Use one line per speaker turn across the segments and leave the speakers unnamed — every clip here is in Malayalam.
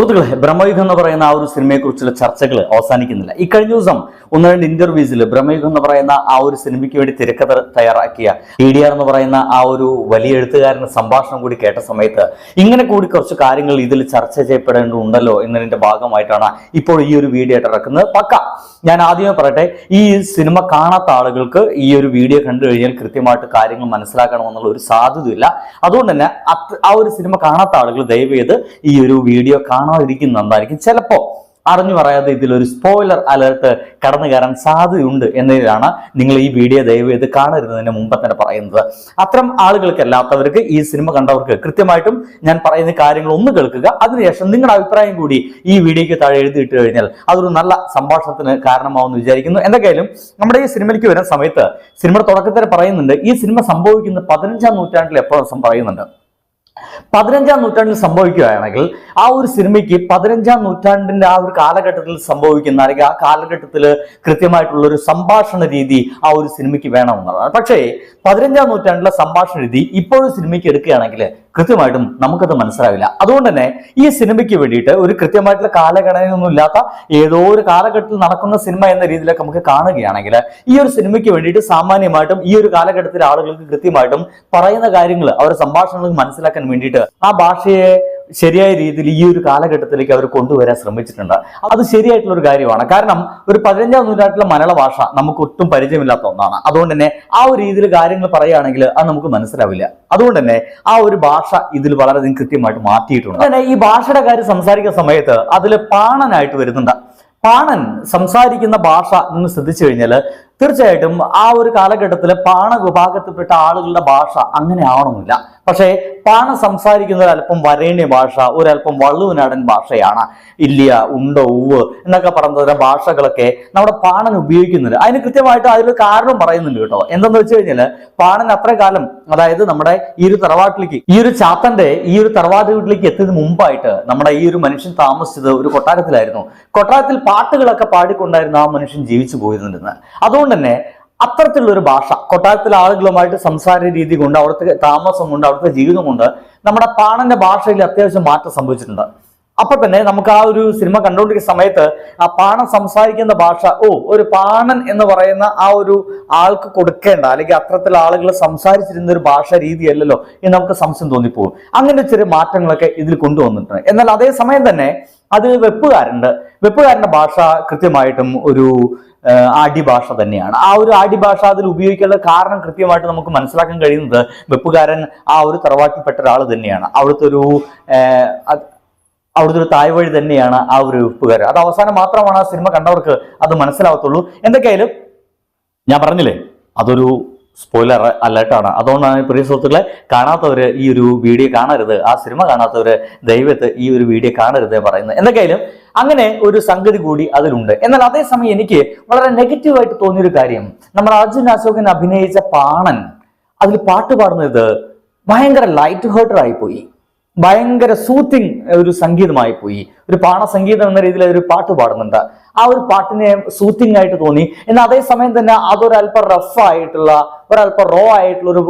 സുഹൃത്തുക്കളെ ബ്രഹ്മയുഗം എന്ന് പറയുന്ന ആ ഒരു സിനിമയെക്കുറിച്ചുള്ള ചർച്ചകൾ അവസാനിക്കുന്നില്ല. ഈ കഴിഞ്ഞ ദിവസം ഒന്ന് രണ്ട് ഇന്റർവ്യൂസിൽ ബ്രഹ്മയുഗം എന്ന് പറയുന്ന ആ ഒരു സിനിമയ്ക്ക് വേണ്ടി തിരക്കഥ തയ്യാറാക്കിയ ടി ഡി ആർ എന്ന് പറയുന്ന ആ ഒരു വലിയ എഴുത്തുകാരന്റെ സംഭാഷണം കൂടി കേട്ട സമയത്ത് ഇങ്ങനെ കൂടി കുറച്ച് കാര്യങ്ങൾ ഇതിൽ ചർച്ച ചെയ്യപ്പെടേണ്ടതുണ്ടല്ലോ എന്നതിന്റെ ഭാഗമായിട്ടാണ് ഇപ്പോൾ ഈ ഒരു വീഡിയോ ആയിട്ട് ഇറക്കുന്നത് പക്ക ഞാൻ ആദ്യമേ പറയട്ടെ ഈ സിനിമ കാണാത്ത ആളുകൾക്ക് ഈ ഒരു വീഡിയോ കണ്ടു കഴിഞ്ഞാൽ കൃത്യമായിട്ട് കാര്യങ്ങൾ മനസ്സിലാക്കണമെന്നുള്ള ഒരു സാധ്യതയില്ല. അതുകൊണ്ട് തന്നെ ആ ഒരു സിനിമ കാണാത്ത ആളുകൾ ദയവേത് ഈ ഒരു വീഡിയോ കാണാതിരിക്കുന്ന നന്നായിരിക്കും. ചിലപ്പോ അറിഞ്ഞു പറയാതെ ഇതിലൊരു സ്പോയിലർ അലേർട്ട് കടന്നു കയറാൻ സാധ്യതയുണ്ട് എന്നതിലാണ് നിങ്ങൾ ഈ വീഡിയോ ദയവേത് കാണരുന്നതിന് മുമ്പ് തന്നെ പറയുന്നത്. അത്തരം ആളുകൾക്ക് അല്ലാത്തവർക്ക് ഈ സിനിമ കണ്ടവർക്ക് കൃത്യമായിട്ടും ഞാൻ പറയുന്ന കാര്യങ്ങൾ ഒന്ന് കേൾക്കുക. അതിനുശേഷം നിങ്ങളുടെ അഭിപ്രായം കൂടി ഈ വീഡിയോയ്ക്ക് താഴെ എഴുതിയിട്ട് കഴിഞ്ഞാൽ അതൊരു നല്ല സംഭാഷണത്തിന് കാരണമാവുമെന്ന് വിചാരിക്കുന്നു. എന്തൊക്കെയാലും നമ്മുടെ ഈ സിനിമയിലേക്ക് വരുന്ന സമയത്ത് സിനിമയുടെ തുടക്കത്തിൽ പറയുന്നുണ്ട് ഈ സിനിമ സംഭവിക്കുന്നത് പതിനഞ്ചാം നൂറ്റാണ്ടിൽ എപ്പോഴും പറയുന്നുണ്ട്. പതിനഞ്ചാം നൂറ്റാണ്ടിൽ സംഭവിക്കുകയാണെങ്കിൽ ആ ഒരു സിനിമയ്ക്ക് പതിനഞ്ചാം നൂറ്റാണ്ടിന്റെ ആ ഒരു കാലഘട്ടത്തിൽ സംഭവിക്കുന്ന അല്ലെങ്കിൽ ആ കാലഘട്ടത്തിൽ കൃത്യമായിട്ടുള്ള ഒരു സംഭാഷണ രീതി ആ ഒരു സിനിമയ്ക്ക് വേണമെന്നുള്ളതാണ്. പക്ഷേ പതിനഞ്ചാം നൂറ്റാണ്ടിലെ സംഭാഷണ രീതി ഇപ്പോഴും സിനിമയ്ക്ക് എടുക്കുകയാണെങ്കിൽ കൃത്യമായിട്ടും നമുക്കത് മനസ്സിലാവില്ല. അതുകൊണ്ട് തന്നെ ഈ സിനിമയ്ക്ക് വേണ്ടിയിട്ട് ഒരു കൃത്യമായിട്ടുള്ള കാലഘടനയൊന്നും ഇല്ലാത്ത ഏതോ ഒരു കാലഘട്ടത്തിൽ നടക്കുന്ന സിനിമ എന്ന രീതിയിലൊക്കെ നമുക്ക് കാണുകയാണെങ്കിൽ ഈ ഒരു സിനിമയ്ക്ക് വേണ്ടിയിട്ട് സാമാന്യമായിട്ടും ഈ ഒരു കാലഘട്ടത്തിലെ ആളുകൾക്ക് കൃത്യമായിട്ടും പറയുന്ന കാര്യങ്ങൾ അവരുടെ സംഭാഷണങ്ങൾ മനസ്സിലാക്കാൻ വേണ്ടിയിട്ട് ആ ഭാഷയെ ശരിയായ രീതിയിൽ ഈ ഒരു കാലഘട്ടത്തിലേക്ക് അവർ കൊണ്ടുവരാൻ ശ്രമിച്ചിട്ടുണ്ട്. അത് ശരിയായിട്ടുള്ള ഒരു കാര്യമാണ്. കാരണം ഒരു പതിനഞ്ചാം നൂറ്റാണ്ടിലെ മലയാള ഭാഷ നമുക്ക് ഒട്ടും പരിചയമില്ലാത്ത ഒന്നാണ്. അതുകൊണ്ട് തന്നെ ആ ഒരു രീതിയിൽ കാര്യങ്ങൾ പറയുകയാണെങ്കിൽ അത് നമുക്ക് മനസ്സിലാവില്ല. അതുകൊണ്ട് തന്നെ ആ ഒരു ഭാഷ ഇതിൽ വളരെയധികം കൃത്യമായിട്ട് മാറ്റിയിട്ടുണ്ട്. അങ്ങനെ ഈ ഭാഷയുടെ കാര്യം സംസാരിക്കുന്ന സമയത്ത് അതിൽ പാണനായിട്ട് വരുന്നുണ്ട്. പാണൻ സംസാരിക്കുന്ന ഭാഷ നിങ്ങൾ ശ്രദ്ധിച്ചു കഴിഞ്ഞാൽ തീർച്ചയായിട്ടും ആ ഒരു കാലഘട്ടത്തിലെ പാണ വിഭാഗത്തിൽപ്പെട്ട ആളുകളുടെ ഭാഷ അങ്ങനെ ആവണമെന്നില്ല പക്ഷേ പാണ സംസാരിക്കുന്ന ഒരല്പം വരേണ്യ ഭാഷ ഒരല്പം വള്ളുവനാടൻ ഭാഷയാണ്. ഇല്ല ഉണ്ടോ ഉവ് എന്നൊക്കെ പറഞ്ഞ ഭാഷകളൊക്കെ നമ്മുടെ പാണൻ ഉപയോഗിക്കുന്നുണ്ട്. അതിന് കൃത്യമായിട്ട് അതിലൊരു കാരണം പറയുന്നുണ്ട് കേട്ടോ. എന്തെന്ന് വെച്ച് കഴിഞ്ഞാൽ പാണൻ അത്ര കാലം അതായത് നമ്മുടെ ഈ ഒരു തറവാട്ടിലേക്ക് ഈ ഒരു ചാത്തന്റെ ഈ ഒരു തറവാട്ട് വീട്ടിലേക്ക് എത്തിയതിന് മുമ്പായിട്ട് നമ്മുടെ ഈ ഒരു മനുഷ്യൻ താമസിച്ചത് ഒരു കൊട്ടാരത്തിലായിരുന്നു. കൊട്ടാരത്തിൽ പാട്ടുകളൊക്കെ പാടിക്കൊണ്ടായിരുന്നു ആ മനുഷ്യൻ ജീവിച്ചു പോയിരുന്നിരുന്നത്. അതുകൊണ്ട് തന്നെ അത്തരത്തിലുള്ള ഒരു ഭാഷ കൊട്ടാരത്തിലെ ആളുകളുമായിട്ട് സംസാര രീതി കൊണ്ട് അവിടുത്തെ താമസം കൊണ്ട് അവിടുത്തെ ജീവിതം കൊണ്ട് നമ്മുടെ പാണന്റെ ഭാഷയിൽ അത്യാവശ്യം മാറ്റം സംഭവിച്ചിട്ടുണ്ട്. അപ്പൊ തന്നെ നമുക്ക് ആ ഒരു സിനിമ കണ്ടുകൊണ്ടിരിക്കുന്ന സമയത്ത് ആ പാണൻ സംസാരിക്കുന്ന ഭാഷ ഓ ഒരു പാണൻ എന്ന് പറയുന്ന ആ ഒരു ആൾക്ക് കൊടുക്കേണ്ട അല്ലെങ്കിൽ അത്തരത്തിൽ ആളുകൾ സംസാരിച്ചിരുന്ന ഒരു ഭാഷ രീതിയല്ലല്ലോ എന്ന് നമുക്ക് സംശയം തോന്നിപ്പോകും. അങ്ങനെ ചെറിയ മാറ്റങ്ങളൊക്കെ ഇതിൽ കൊണ്ടുവന്നിട്ടുണ്ട്. എന്നാൽ അതേ സമയം തന്നെ അത് വെപ്പുകാരുണ്ട് വെപ്പുകാരന്റെ ഭാഷ കൃത്യമായിട്ടും ഒരു ആടിഭാഷ ഭാഷ തന്നെയാണ്. ആ ഒരു ആടിഭാഷ അതിൽ ഉപയോഗിക്കാനുള്ള കാരണം കൃത്യമായിട്ട് നമുക്ക് മനസ്സിലാക്കാൻ കഴിയുന്നത് വെപ്പുകാരൻ ആ ഒരു തറവാട്ടിൽപ്പെട്ട ഒരാൾ തന്നെയാണ്. അവിടുത്തെ ഒരു അവിടുത്തെ ഒരു തായ്വഴി തന്നെയാണ് ആ ഒരു ഉപ്പുകാരൻ അത് അവസാനം മാത്രമാണ് ആ സിനിമ കണ്ടവർക്ക് അത് മനസ്സിലാവത്തുള്ളൂ. എന്തൊക്കെയായാലും ഞാൻ പറഞ്ഞില്ലേ അതൊരു സ്പോയിലർ അലേർട്ടാണ് അതുകൊണ്ടാണ് പ്രിയ സുഹൃത്തുക്കളെ കാണാത്തവർ ഈ ഒരു വീഡിയോ കാണരുത്. ആ സിനിമ കാണാത്തവർ ദൈവത്ത് ഈ ഒരു വീഡിയോ കാണരുത് പറയുന്നത്. എന്തൊക്കെയായാലും അങ്ങനെ ഒരു സംഗതി കൂടി അതിലുണ്ട്. എന്നാൽ അതേസമയം എനിക്ക് വളരെ നെഗറ്റീവായിട്ട് തോന്നിയൊരു കാര്യം. നമ്മൾ അർജുൻ അശോകൻ അഭിനയിച്ച പാണൻ അതിൽ പാട്ട് പാടുന്നത് ഭയങ്കര ലൈറ്റ് ഹേർട്ടർ പോയി ഭയങ്കര സൂത്തിങ് ഒരു സംഗീതമായി പോയി. ഒരു പാണ സംഗീതം എന്ന രീതിയിൽ ഒരു പാട്ട് പാടുന്നുണ്ട്. ആ ഒരു പാട്ടിനെ സൂത്തിങ് ആയിട്ട് തോന്നി. എന്നാൽ അതേസമയം തന്നെ അതൊരല്പം റഫ് ആയിട്ടുള്ള ഒരല്പം റോ ആയിട്ടുള്ള ഒരു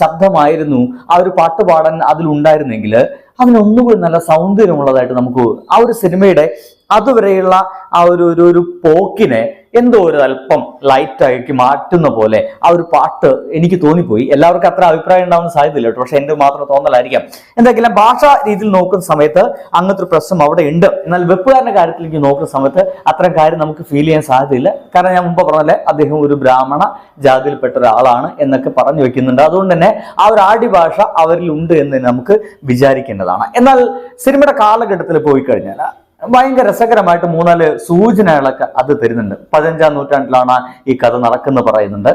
ശബ്ദമായിരുന്നു ആ ഒരു പാട്ട് പാടാൻ അതിലുണ്ടായിരുന്നെങ്കിൽ അതിനൊന്നുകൂടി നല്ല സൗന്ദര്യമുള്ളതായിട്ട് നമുക്ക് ആ ഒരു സിനിമയുടെ അതുവരെയുള്ള ആ ഒരു ഒരു പോക്കിനെ എന്തോ ഒരു അല്പം ലൈറ്റാക്കി മാറ്റുന്ന പോലെ ആ ഒരു പാട്ട് എനിക്ക് തോന്നിപ്പോയി. എല്ലാവർക്കും അത്ര അഭിപ്രായം ഉണ്ടാവുന്ന സാധ്യതയില്ല കേട്ടോ. പക്ഷെ എന്റെ മാത്രം തോന്നലായിരിക്കാം. എന്തെങ്കിലും ഭാഷാ രീതിയിൽ നോക്കുന്ന സമയത്ത് അങ്ങനത്തെ ഒരു പ്രശ്നം അവിടെ ഉണ്ട്. എന്നാൽ വെപ്പുകാരന്റെ എനിക്ക് നോക്കുന്ന സമയത്ത് അത്തരം കാര്യം നമുക്ക് ഫീൽ ചെയ്യാൻ സാധ്യതയില്ല. കാരണം ഞാൻ മുമ്പ് പറഞ്ഞല്ലേ അദ്ദേഹം ഒരു ബ്രാഹ്മണ ജാതിയിൽപ്പെട്ട ഒരാളാണ് എന്നൊക്കെ പറഞ്ഞു വെക്കുന്നുണ്ട്. അതുകൊണ്ട് തന്നെ ആ ഒരു ആടി ഭാഷ അവരിൽ ഉണ്ട് എന്ന് നമുക്ക് വിചാരിക്കേണ്ടതാണ്. എന്നാൽ സിനിമയുടെ കാലഘട്ടത്തിൽ പോയി കഴിഞ്ഞാൽ ഭയങ്കര രസകരമായിട്ട് മൂന്നാൽ സൂചനകളൊക്കെ അത് തരുന്നുണ്ട്. പതിനഞ്ചാം നൂറ്റാണ്ടിലാണ് ഈ കഥ നടക്കുന്നത് പറയുന്നുണ്ട്.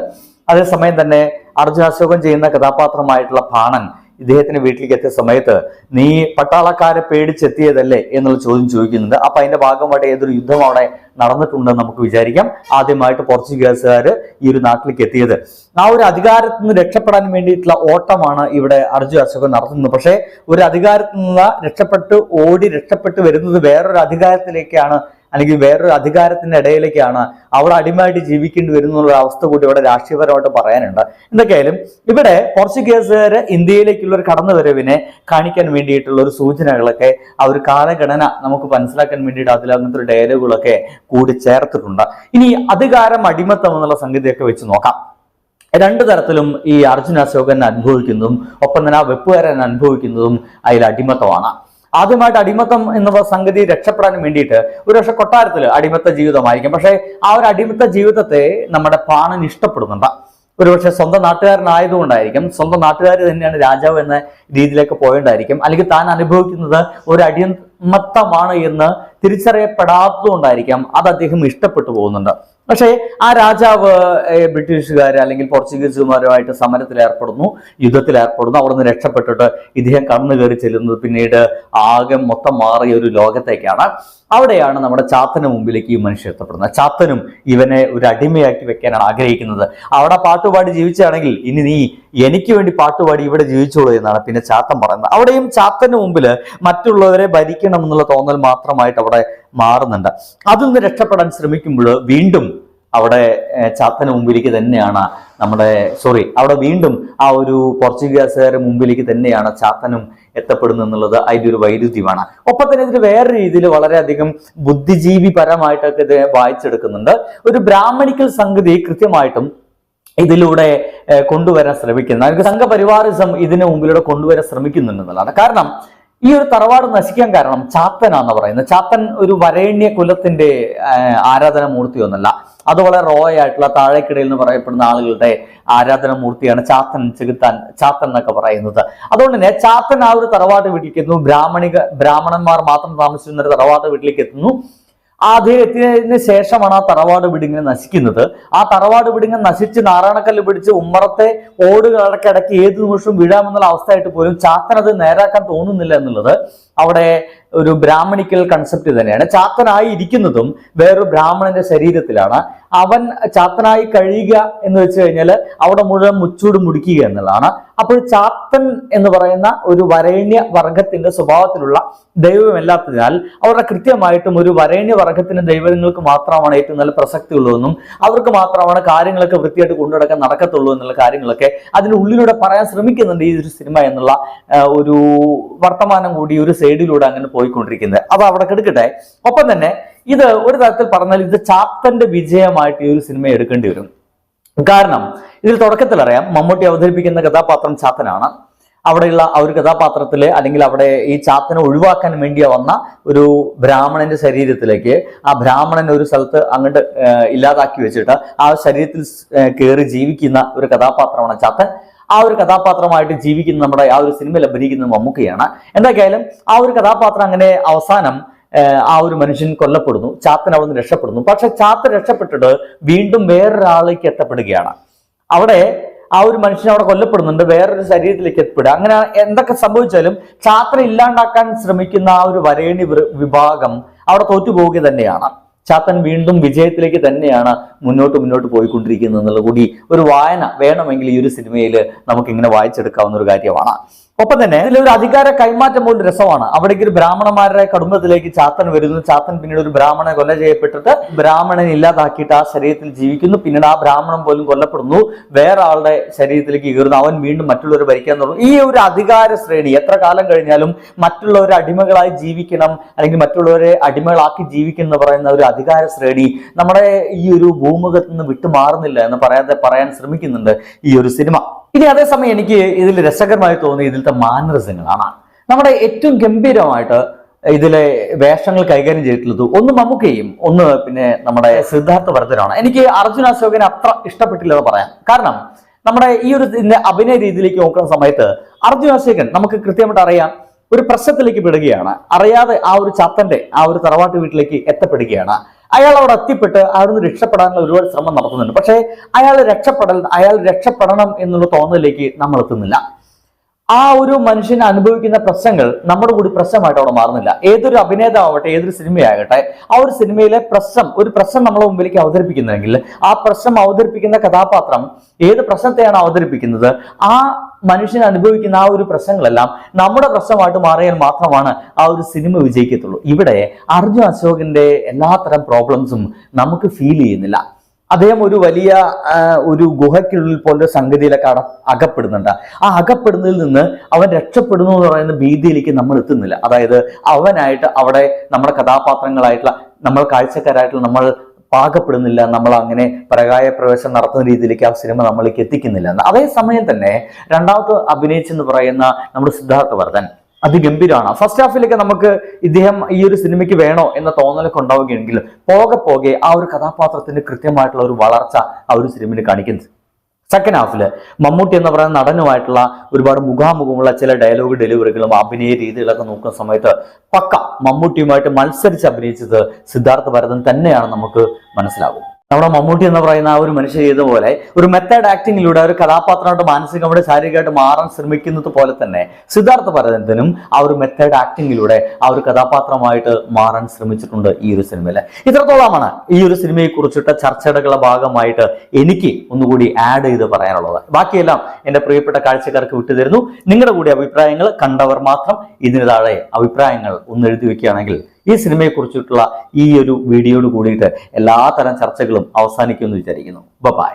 അതേസമയം തന്നെ അർജുനാശോകം ചെയ്യുന്ന കഥാപാത്രമായിട്ടുള്ള പാണൻ ഇദ്ദേഹത്തിന്റെ വീട്ടിലേക്ക് എത്തിയ സമയത്ത് നീ പട്ടാളക്കാരെ പേടിച്ചെത്തിയതല്ലേ? എന്നുള്ള ചോദ്യം ചോദിക്കുന്നുണ്ട്. അപ്പൊ അതിന്റെ ഭാഗമായിട്ട് ഏതൊരു യുദ്ധം അവിടെ നടന്നിട്ടുണ്ടെന്ന് നമുക്ക് വിചാരിക്കാം. ആദ്യമായിട്ട് പോർച്ചുഗീസുകാർ ഈ ഒരു നാട്ടിലേക്ക് എത്തിയത്. ആ ഒരു അധികാരത്തിൽ നിന്ന് രക്ഷപ്പെടാൻ വേണ്ടിയിട്ടുള്ള ഓട്ടമാണ് ഇവിടെ അർജുൻ അശോകൻ നടത്തുന്നത്. പക്ഷേ ഒരു അധികാരത്തിൽ നിന്ന് രക്ഷപ്പെട്ട് ഓടി രക്ഷപ്പെട്ട് വരുന്നത് വേറൊരു അധികാരത്തിലേക്കാണ് അല്ലെങ്കിൽ വേറൊരു അധികാരത്തിന്റെ ഇടയിലേക്കാണ് അവിടെ അടിമയായിട്ട് ജീവിക്കേണ്ടി വരുന്ന അവസ്ഥ കൂടി ഇവിടെ രാഷ്ട്രീയപരമായിട്ട് പറയാനുണ്ട്. എന്തൊക്കെയായാലും ഇവിടെ പോർച്ചുഗീസുകാർ ഇന്ത്യയിലേക്കുള്ള ഒരു കടന്നുവരവിനെ കാണിക്കാൻ വേണ്ടിയിട്ടുള്ള ഒരു സൂചനകളൊക്കെ ആ ഒരു കാലഘടന നമുക്ക് മനസ്സിലാക്കാൻ വേണ്ടിയിട്ട് അതിൽ അങ്ങനത്തെ ഒരു ഡയലോഗുകളൊക്കെ കൂടി ചേർത്തിട്ടുണ്ട്. ഇനി അധികാരം അടിമത്തം എന്നുള്ള സംഗതിയൊക്കെ വെച്ച് നോക്കാം. രണ്ട് തരത്തിലും ഈ അർജുന അശോകൻ അനുഭവിക്കുന്നതും ഒപ്പം തന്നെ ആ വെപ്പുകാരൻ അനുഭവിക്കുന്നതും അതിൽ അടിമത്തമാണ്. ആദ്യമായിട്ട് അടിമത്തം എന്നുള്ള സംഗതി രക്ഷപ്പെടാൻ വേണ്ടിയിട്ട് ഒരുപക്ഷെ കൊട്ടാരത്തിൽ അടിമത്ത ജീവിതമായിരിക്കും പക്ഷേ ആ ഒരു അടിമത്ത ജീവിതത്തെ നമ്മുടെ പാണൻ ഇഷ്ടപ്പെടുന്നുണ്ട്. ഒരുപക്ഷെ സ്വന്തം നാട്ടുകാരനായതുകൊണ്ടായിരിക്കും സ്വന്തം നാട്ടുകാർ തന്നെയാണ് രാജാവ് എന്ന രീതിയിലേക്ക് പോയോണ്ടായിരിക്കും. അല്ലെങ്കിൽ താൻ അനുഭവിക്കുന്നത് ഒരു അടിമത്തമാണ് എന്ന് തിരിച്ചറിയപ്പെടാത്തതുകൊണ്ടായിരിക്കാം അത് അദ്ദേഹം ഇഷ്ടപ്പെട്ടു പോകുന്നുണ്ട് പക്ഷേ ആ രാജാവ് ബ്രിട്ടീഷുകാർ അല്ലെങ്കിൽ പോർച്ചുഗീസുമാരുമായിട്ട് സമരത്തിൽ ഏർപ്പെടുന്നു യുദ്ധത്തിൽ ഏർപ്പെടുന്നു അവിടെ നിന്ന് രക്ഷപ്പെട്ടിട്ട് ഇദ്ദേഹം കണ്ണു കയറി ചെല്ലുന്നത് പിന്നീട് ആകെ മൊത്തം മാറിയ ഒരു ലോകത്തേക്കാണ്. അവിടെയാണ് നമ്മുടെ ചാത്തന് മുമ്പിലേക്ക് ഈ മനുഷ്യൻ എത്തപ്പെടുന്നത്. ചാത്തനും ഇവനെ ഒരു അടിമയാക്കി വെക്കാനാണ് ആഗ്രഹിക്കുന്നത്. അവിടെ പാട്ടുപാടി ജീവിച്ചാണെങ്കിൽ ഇനി നീ എനിക്ക് വേണ്ടി പാട്ടുപാടി ഇവിടെ ജീവിച്ചോളൂ എന്നാണ് പിന്നെ ചാത്തൻ പറയുന്നത്. അവിടെയും ചാത്തന് മുമ്പിൽ മറ്റുള്ളവരെ ഭരിക്കണം എന്നുള്ള തോന്നൽ മാത്രമായിട്ട് അവിടെ മാറുന്നുണ്ട്. അതിൽ നിന്ന് രക്ഷപ്പെടാൻ ശ്രമിക്കുമ്പോൾ വീണ്ടും അവിടെ ചാത്തന മുമ്പിലേക്ക് തന്നെയാണ് നമ്മുടെ സോറി അവിടെ വീണ്ടും ആ ഒരു പോർച്ചുഗീസുകാരുടെ മുമ്പിലേക്ക് തന്നെയാണ് ചാത്തനും എത്തപ്പെടുന്നത് എന്നുള്ളത് അതിന്റെ ഒരു വൈരുദ്ധ്യമാണ്. ഒപ്പം തന്നെ ഇതിൽ വേറെ രീതിയിൽ വളരെയധികം ബുദ്ധിജീവി പരമായിട്ടൊക്കെ ഇത് വായിച്ചെടുക്കുന്നുണ്ട്. ഒരു ബ്രാഹ്മണിക്കൽ സംഗതി കൃത്യമായിട്ടും ഇതിലൂടെ കൊണ്ടുവരാൻ ശ്രമിക്കുന്ന അല്ലെങ്കിൽ സംഘപരിവാറിസം ഇതിനു മുമ്പിലൂടെ കൊണ്ടുവരാൻ ശ്രമിക്കുന്നുണ്ടെന്നുള്ളതാണ് കാരണം ഈ ഒരു തറവാട് നശിക്കാൻ കാരണം ചാത്തനാന്ന് പറയുന്നത്. ചാത്തൻ ഒരു വരേണ്യ കുലത്തിന്റെ ആരാധന മൂർത്തിയൊന്നല്ല അത് വളരെ റോയ് ആയിട്ടുള്ള താഴേക്കിടയിൽ എന്ന് പറയപ്പെടുന്ന ആളുകളുടെ ആരാധന മൂർത്തിയാണ് ചാത്തൻ ചെകുത്താൻ ചാത്തൻ എന്നൊക്കെ പറയുന്നത്. അതുകൊണ്ട് തന്നെ ചാത്തൻ ആ ഒരു തറവാട്ട് വീട്ടിലേക്ക് എത്തുന്നു. ബ്രാഹ്മണിക ബ്രാഹ്മണന്മാർ മാത്രം താമസിച്ചിരുന്ന ഒരു തറവാട്ട് വീട്ടിലേക്ക് എത്തുന്നു. ആ അദ്ദേഹം ശേഷമാണ് ആ തറവാട് വീടിങ്ങനെ നശിക്കുന്നത്. ആ തറവാട് വീടിങ്ങനെ നശിച്ച് നാരായണക്കല്ല് പിടിച്ച് ഉമ്മറത്തെ ഓടുകളക്കിടക്ക് ഏത് നിമിഷവും വീഴാമെന്നുള്ള അവസ്ഥയായിട്ട് പോലും ചാത്തനത് നേരാക്കാൻ തോന്നുന്നില്ല എന്നുള്ളത് അവിടെ ഒരു ബ്രാഹ്മണിക്കൽ കൺസെപ്റ്റ് തന്നെയാണ്. ചാത്തനായി ഇരിക്കുന്നതും വേറൊരു ബ്രാഹ്മണന്റെ ശരീരത്തിലാണ്. അവൻ ചാത്തനായി കഴിയുക എന്ന് വെച്ച് കഴിഞ്ഞാൽ അവിടെ മുഴുവൻ മുച്ചൂട് മുടിക്കുക എന്നുള്ളതാണ്. അപ്പോൾ ചാത്തൻ എന്ന് പറയുന്ന ഒരു വരേണ്യ വർഗത്തിന്റെ സ്വഭാവത്തിലുള്ള ദൈവമല്ലാത്തതിനാൽ അവരുടെ കൃത്യമായിട്ടും ഒരു വരേണ്യ വർഗത്തിന്റെ ദൈവങ്ങൾക്ക് മാത്രമാണ് ഏറ്റവും നല്ല പ്രസക്തി ഉള്ളതെന്നും അവർക്ക് മാത്രമാണ് കാര്യങ്ങളൊക്കെ വൃത്തിയായിട്ട് കൊണ്ടുനടക്കാൻ നടക്കത്തുള്ളൂ എന്നുള്ള കാര്യങ്ങളൊക്കെ അതിന് ഉള്ളിലൂടെ പറയാൻ ശ്രമിക്കുന്നുണ്ട് ഈ ഒരു സിനിമ എന്നുള്ള ഒരു വർത്തമാനം കൂടി ഒരു സൈഡിലൂടെ അങ്ങനെ പോയിക്കൊണ്ടിരിക്കുന്നത്. അത് അവിടെ കെടുക്കട്ടെ. ഒപ്പം തന്നെ ഇത് ഒരു തരത്തിൽ പറഞ്ഞാൽ ഇത് ചാത്തന്റെ വിജയമായിട്ട് ഈ ഒരു സിനിമ എടുക്കേണ്ടി വരും. കാരണം ഇതിൽ തുടക്കത്തിൽ അറിയാം മമ്മൂട്ടി അവതരിപ്പിക്കുന്ന കഥാപാത്രം ചാത്തനാണ്. അവിടെയുള്ള ആ ഒരു കഥാപാത്രത്തിൽ അല്ലെങ്കിൽ അവിടെ ഈ ചാത്തനെ ഒഴിവാക്കാൻ വേണ്ടിയ വന്ന ഒരു ബ്രാഹ്മണന്റെ ശരീരത്തിലേക്ക് ആ ബ്രാഹ്മണൻ ഒരു സ്ഥലത്ത് അങ്ങോട്ട് ഇല്ലാതാക്കി വെച്ചിട്ട് ആ ശരീരത്തിൽ കയറി ജീവിക്കുന്ന ഒരു കഥാപാത്രമാണ് ചാത്തൻ. ആ ഒരു കഥാപാത്രമായിട്ട് ജീവിക്കുന്ന നമ്മുടെ ആ ഒരു സിനിമയിൽ അഭിനയിക്കുന്ന മമ്മൂക്കയാണ്. എന്തൊക്കെയായാലും ആ ഒരു കഥാപാത്രം അങ്ങനെ അവസാനം ആ ഒരു മനുഷ്യൻ കൊല്ലപ്പെടുന്നു ചാത്തൻ അവിടെ രക്ഷപ്പെടുന്നു. പക്ഷെ ചാത്തൻ രക്ഷപ്പെട്ടിട്ട് വീണ്ടും വേറൊരാളിലേക്ക് എത്തപ്പെടുകയാണ്. അവിടെ ആ ഒരു മനുഷ്യൻ അവിടെ കൊല്ലപ്പെടുന്നുണ്ട് വേറൊരു ശരീരത്തിലേക്ക് എത്തപ്പെടുക. അങ്ങനെ എന്തൊക്കെ സംഭവിച്ചാലും ചാത്ര ഇല്ലാണ്ടാക്കാൻ ശ്രമിക്കുന്ന ആ ഒരു വരേണി വിഭാഗം അവിടെ തോറ്റുപോവുക തന്നെയാണ്. ചാത്തൻ വീണ്ടും വിജയത്തിലേക്ക് തന്നെയാണ് മുന്നോട്ട് മുന്നോട്ട് പോയിക്കൊണ്ടിരിക്കുന്നത് എന്നുള്ള കൂടി ഒരു വായന വേണമെങ്കിൽ ഈ ഒരു സിനിമയിൽ നമുക്ക് ഇങ്ങനെ വായിച്ചെടുക്കാവുന്ന ഒരു കാര്യമാണ്. ഒപ്പം തന്നെ ഇതിൽ ഒരു അധികാര കൈമാറ്റം പോലും രസമാണ്. അവിടേക്ക് ഒരു ബ്രാഹ്മണന്മാരുടെ കുടുംബത്തിലേക്ക് ചാത്തൻ വരുന്നു. ചാത്തൻ പിന്നീട് ഒരു ബ്രാഹ്മണനെ കൊല ചെയ്യപ്പെട്ടിട്ട് ബ്രാഹ്മണൻ ഇല്ലാതാക്കിയിട്ട് ആ ശരീരത്തിൽ ജീവിക്കുന്നു. പിന്നീട് ആ ബ്രാഹ്മണൻ പോലും കൊല്ലപ്പെടുന്നു. വേറെ ആളുടെ ശരീരത്തിലേക്ക് കീറുന്നു. അവൻ വീണ്ടും മറ്റുള്ളവർ ഭരിക്കാൻ തുടങ്ങും. ഈ ഒരു അധികാര ശ്രേണി എത്ര കാലം കഴിഞ്ഞാലും മറ്റുള്ളവരെ അടിമകളായി ജീവിക്കണം അല്ലെങ്കിൽ മറ്റുള്ളവരെ അടിമകളാക്കി ജീവിക്കണം എന്ന് പറയുന്ന ഒരു അധികാര ശ്രേണി നമ്മുടെ ഈ ഒരു ഭൂമുഖത്ത് നിന്ന് വിട്ടുമാറുന്നില്ല എന്ന് പറയാതെ പറയാൻ ശ്രമിക്കുന്നുണ്ട് ഈ ഒരു സിനിമ. ഇനി അതേസമയം എനിക്ക് ഇതിൽ രസകരമായി തോന്നിയ ഇതിലത്തെ മാനറിസങ്ങളാണ് നമ്മുടെ ഏറ്റവും ഗംഭീരമായിട്ട് ഇതിലെ വേഷങ്ങൾ കൈകാര്യം ചെയ്തിട്ടുള്ളത് ഒന്ന് മമ്മൂക്കയും ഒന്ന് പിന്നെ നമ്മുടെ സിദ്ധാർത്ഥ വരദനാണ് എനിക്ക് അർജുന അശോകനെ അത്ര ഇഷ്ടപ്പെട്ടില്ലെന്ന് പറയാം. കാരണം നമ്മുടെ ഈ ഒരു അഭിനയ രീതിയിലേക്ക് നോക്കുന്ന സമയത്ത് അർജുന അശോകൻ നമുക്ക് കൃത്യമായിട്ട് അറിയാം ഒരു പ്രശ്നത്തിലേക്ക് പെടുകയാണ്. അറിയാതെ ആ ഒരു ചത്തന്റെ ആ ഒരു തറവാട്ട് വീട്ടിലേക്ക് എത്തപ്പെടുകയാണ്. അയാൾ അവിടെ എത്തിപ്പെട്ട് അവിടുന്ന് രക്ഷപ്പെടാനുള്ള ഒരുപാട് ശ്രമം നടത്തുന്നുണ്ട്. പക്ഷേ അയാൾ രക്ഷപ്പെടൽ അയാൾ രക്ഷപ്പെടണം എന്നുള്ള തോന്നലിലേക്ക് നമ്മൾ എത്തുന്നില്ല. ആ ഒരു മനുഷ്യൻ അനുഭവിക്കുന്ന പ്രശ്നങ്ങൾ നമ്മുടെ കൂടി പ്രശ്നമായിട്ട് അവിടെ മാറുന്നില്ല. ഏതൊരു അഭിനേതാവട്ടെ ഏതൊരു സിനിമയാകട്ടെ ആ ഒരു സിനിമയിലെ പ്രശ്നം ഒരു പ്രശ്നം നമ്മളെ മുമ്പിലേക്ക് അവതരിപ്പിക്കുന്നെങ്കിൽ ആ പ്രശ്നം അവതരിപ്പിക്കുന്ന കഥാപാത്രം ഏത് പ്രശ്നത്തെയാണ് അവതരിപ്പിക്കുന്നത് ആ മനുഷ്യൻ അനുഭവിക്കുന്ന ആ ഒരു പ്രശ്നങ്ങളെല്ലാം നമ്മുടെ പ്രശ്നമായിട്ട് മാറിയാൽ മാത്രമാണ് ആ ഒരു സിനിമ വിജയിക്കത്തുള്ളൂ. ഇവിടെ അർജുൻ അശോകന്റെ എല്ലാത്തരം പ്രോബ്ലംസും നമുക്ക് ഫീൽ ചെയ്യുന്നില്ല. അദ്ദേഹം ഒരു വലിയ ഒരു ഗുഹയ്ക്കുള്ളിൽ പോലെ സംഗതിയിലൊക്കെ അട അകപ്പെടുന്നുണ്ട്. ആ അകപ്പെടുന്നതിൽ നിന്ന് അവൻ രക്ഷപ്പെടുന്നു എന്ന് പറയുന്ന ഭീതിയിലേക്ക് നമ്മൾ എത്തുന്നില്ല. അതായത് അവനായിട്ട് അവിടെ നമ്മുടെ കഥാപാത്രങ്ങളായിട്ടുള്ള നമ്മൾ കാഴ്ചക്കാരായിട്ടുള്ള നമ്മൾ പാകപ്പെടുന്നില്ല നമ്മൾ അങ്ങനെ പരകായ പ്രവേശനം നടത്തുന്ന രീതിയിലേക്ക് ആ സിനിമ നമ്മളിലേക്ക് എത്തിക്കുന്നില്ല. അതേസമയം തന്നെ രണ്ടാമത് അഭിനയിച്ചെന്ന് പറയുന്ന നമ്മുടെ സിദ്ധാർത്ഥ വർദ്ധൻ അതിഗംഭീരമാണ് ഫസ്റ്റ് ഹാഫിലൊക്കെ നമുക്ക് ഇദ്ദേഹം ഈ ഒരു സിനിമയ്ക്ക് വേണോ എന്ന തോന്നലൊക്കെ ഉണ്ടാവുകയാണെങ്കിൽ പോകെ പോകെ ആ ഒരു കഥാപാത്രത്തിന്റെ കൃത്യമായിട്ടുള്ള ഒരു വളർച്ച ആ ഒരു സിനിമയിൽ കാണിക്കുന്നത് സെക്കൻഡ് ഹാഫിൽ മമ്മൂട്ടി എന്ന് പറയുന്ന നടനുമായിട്ടുള്ള ഒരുപാട് മുഖാമുഖമുള്ള ചില ഡയലോഗ് ഡെലിവറികളും അഭിനയ രീതികളൊക്കെ നോക്കുന്ന സമയത്ത് പക്ക മമ്മൂട്ടിയുമായിട്ട് മത്സരിച്ച് അഭിനയിച്ചത് സിദ്ധാർത്ഥ ഭരതൻ തന്നെയാണ് നമുക്ക് മനസ്സിലാകും. നമ്മുടെ മമ്മൂട്ടി എന്ന് പറയുന്ന ആ ഒരു മനുഷ്യ ചെയ്ത പോലെ ഒരു മെത്തേഡ് ആക്ടിങ്ങിലൂടെ ഒരു കഥാപാത്രമായിട്ട് മാനസികമായിട്ട് ശാരീരികമായിട്ട് മാറാൻ ശ്രമിക്കുന്നത് പോലെ തന്നെ സിദ്ധാർത്ഥ ഭരതനും ആ ഒരു മെത്തേഡ് ആക്ടിങ്ങിലൂടെ ആ ഒരു കഥാപാത്രമായിട്ട് മാറാൻ ശ്രമിച്ചിട്ടുണ്ട് ഈ ഒരു സിനിമയിൽ ഇത്രത്തോളമാണ് ഈ ഒരു സിനിമയെ കുറിച്ചിട്ട് ചർച്ചകളുടെ ഭാഗമായിട്ട് എനിക്ക് ഒന്നുകൂടി ആഡ് ചെയ്ത് പറയാനുള്ളത്. ബാക്കിയെല്ലാം എന്റെ പ്രിയപ്പെട്ട കാഴ്ചക്കാർക്ക് വിട്ടുതരുന്നു. നിങ്ങളുടെ കൂടി അഭിപ്രായങ്ങൾ കണ്ടവർ മാത്രം ഇതിന് താഴെ അഭിപ്രായങ്ങൾ ഒന്ന് എഴുതി വെക്കുകയാണെങ്കിൽ ഈ സിനിമയെ കുറിച്ചിട്ടുള്ള ഈ ഒരു വീഡിയോയോട് കൂടിയിട്ട് എല്ലാ തരം ചർച്ചകളും അവസാനിക്കുമെന്ന് വിചാരിക്കുന്നു. ബൈ